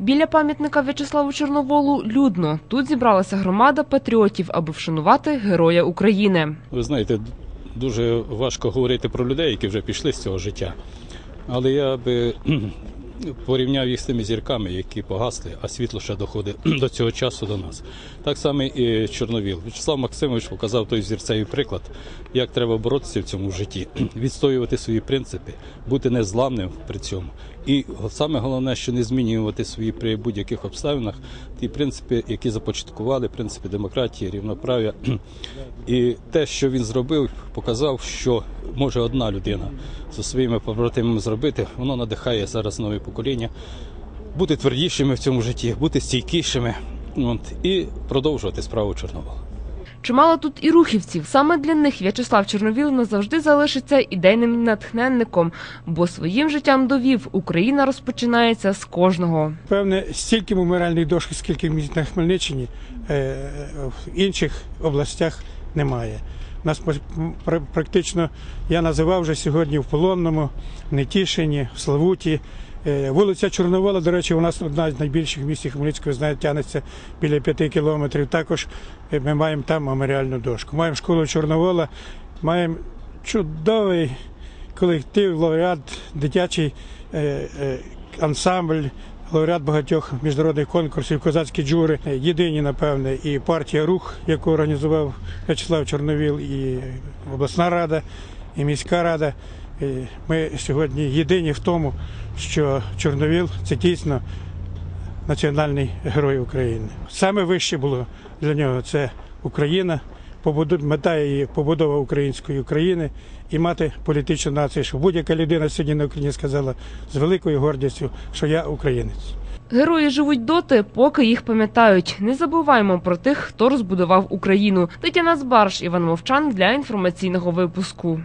Біля пам'ятника В'ячеславу Чорноволу людно. Тут зібралася громада патріотів, аби вшанувати героя України. Ви знаєте, дуже важко говорити про людей, які вже пішли з цього життя. Але я би порівняв їх з тими зірками, які погасли, а світло ще доходить до цього часу до нас. Так само і Чорновіл. Вячеслав Максимович показав той зірцевий приклад, як треба боротися в цьому житті, відстоювати свої принципи, бути незламним при цьому. І саме головне, що не змінювати свої при будь-яких обставинах ті принципи, які започаткували, принципи демократії, рівноправ'я. І те, що він зробив, показав, що може одна людина зі своїми побратимами зробити, воно надихає зараз нове покоління бути твердішими в цьому житті, бути стійкішими от, і продовжувати справу Чорновола. Чимало тут і рухівців. Саме для них В'ячеслав Чорновіл назавжди залишиться ідейним натхненником, бо своїм життям довів Україна розпочинається з кожного. Певне, стільки меморіальних дошок, скільки на Хмельниччині, е, в інших областях немає. Нас пр- практично, я називав вже сьогодні в Полонному, Нетішині, в Славуті. Е, Вулиця Чорновола, до речі, у нас одна з найбільших міст Хмельницького, знаєте, тягнеться біля п'яти кілометрів. Також е, ми маємо там меморіальну дошку. Маємо школу Чорновола, маємо чудовий колектив, лауреат, дитячий е, ансамбль, лауреат багатьох міжнародних конкурсів, козацькі джури. Єдині, напевне, і партія Рух, яку організував В'ячеслав Чорновіл, і обласна рада, і міська рада. Е, Ми сьогодні єдині в тому, що Чорновіл це дійсно національний герой України. Саме вище було для нього це Україна, мета її побудова української України і мати політичну націю, щоб будь-яка людина сьогодні на Україні сказала з великою гордістю, що я українець. Герої живуть доти, поки їх пам'ятають. Не забуваймо про тих, хто розбудував Україну. Тетяна Збарш, Іван Мовчан для інформаційного випуску.